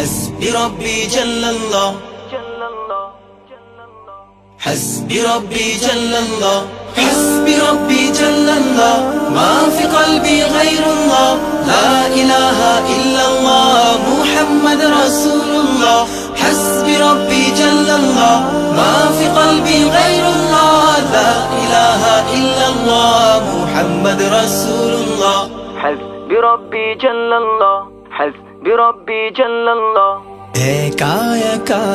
حسبي ربي جل الله. حسبي ربي جل الله. حسبي ربي جل الله. ما في قلبي غير الله. لا إله إلا الله. محمد رسول الله. حسبي ربي جل الله. ما في قلبي غير الله. لا إله إلا الله. محمد رسول الله. حسبي ربي جل الله. حسبي বিরব্বি জাল্লাল্লাহ। একা একা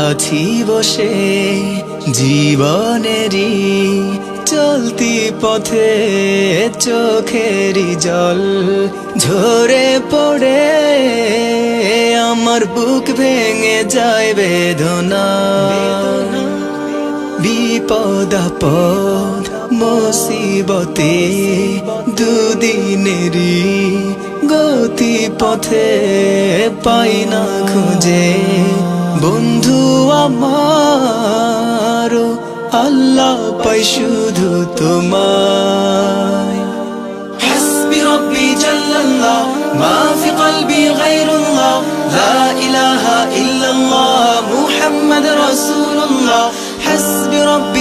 আছি বসে জীবনেরই চলতি পথে চোখেরই জল ঝরে পড়ে আমার বুক ভেঙে যায় বেদনা। বিপদ আপদ মুসিবতে দুদিনেরই গতি পথে পাই না খুঁজে। বন্ধু আমার আল্লাহ পাই শুধু তোমায়। হাসবি রব্বি জাল্লাল্লাহ মা ফি কলবি গায়রুল্লাহ, লা ইলাহা ইল্লাল্লাহ, মুহাম্মাদ রাসূলুল্লাহ। হাসবি রব্বি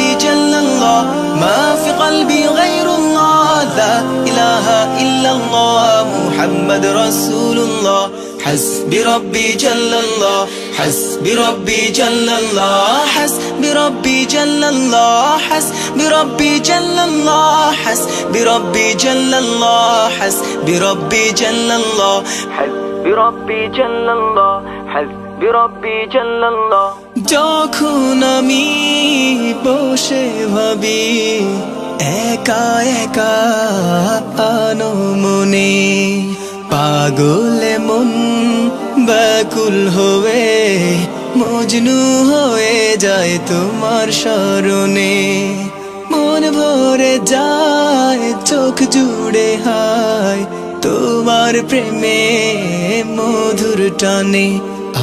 محمد رسول الله حسبي ربي جل الله حسبي ربي جل الله حسبي ربي جل الله حسبي ربي جل الله حسبي ربي جل الله حسبي ربي جل الله حسبي ربي جل الله حسبي ربي جل الله যখন আমি বসে ভাবি একা একা আনো মনে পাগলে মন ব্যাকুল হয়ে, মজনু হয়ে যায় তোমার স্মরণে। মন ভরে যায়, চোখ জুড়ে হায় তোমার প্রেমে মধুর টানে।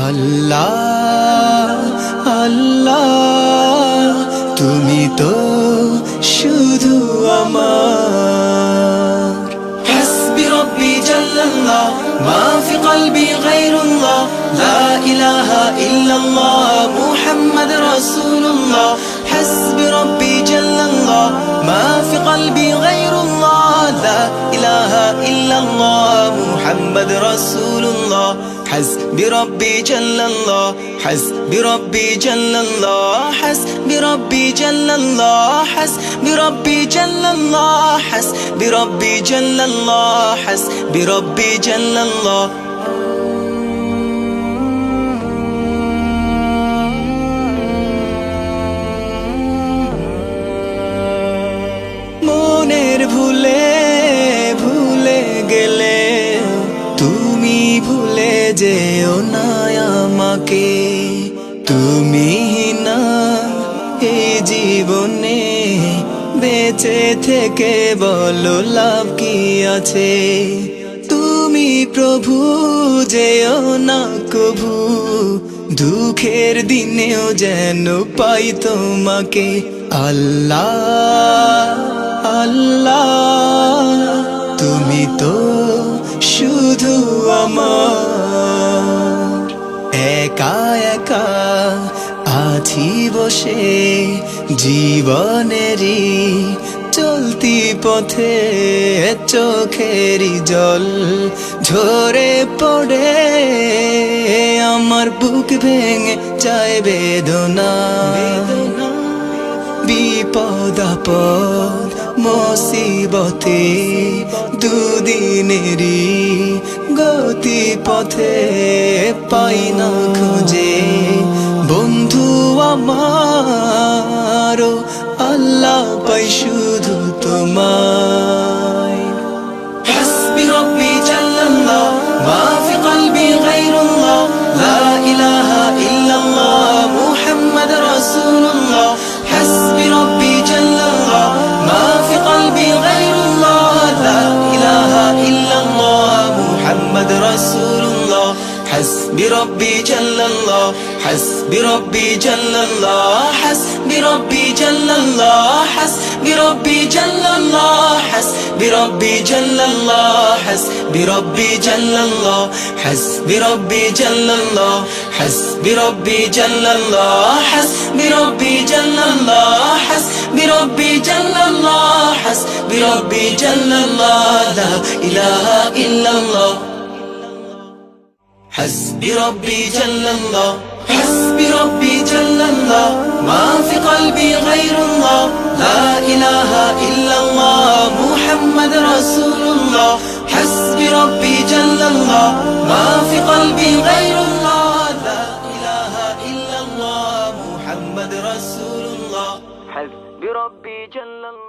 আল্লাহ আল্লাহ, তুমি তো শুধু আমার। لا إله إلا الله محمد رسول الله. حسبي ربي جل الله. ما في قلبي غير الله. لا إله إلا الله محمد رسول الله. حسبي ربي جل الله. حسبي ربي جل الله. حسبي ربي جل الله. حسبي ربي جل الله. حسبي ربي جل الله. حسبي ربي جل الله. যেও না আমাকে, তুমি না এই জীবনে বেঁচে থেকে বলো লাভ কি আছে। তুমি প্রভু, যেও না কভু, দুঃখের দিনেও যেন পাই তোমাকে। আল্লাহ আল্লাহ, তুমি তো শুধু আমার। একা একা আছি বসে জীবনেরই চলতি পথে চোখেরই জল ঝরে পড়ে। আমার বুক ভেঙে যায় বেদনা। বিপদ আপদ মুসিবতে দুদিনেরই গতি পথে পাই না খুঁজে। বন্ধু আমার আল্লাহ পাই حسبي ربي جل الله حسبي ربي جل الله حسبي ربي جل الله حسبي ربي جل الله حسبي ربي جل الله حسبي ربي جل الله حسبي ربي جل الله حسبي ربي جل الله حسبي ربي جل الله حسبي ربي جل الله حسبي ربي جل الله لا إله إلا الله حسبي ربي جل الله حسبي ربي جل الله ما في قلبي غير الله لا إله إلا الله محمد رسول الله حسبي ربي جل الله ما في قلبي غير الله لا إله إلا الله محمد رسول الله حسبي ربي جل الله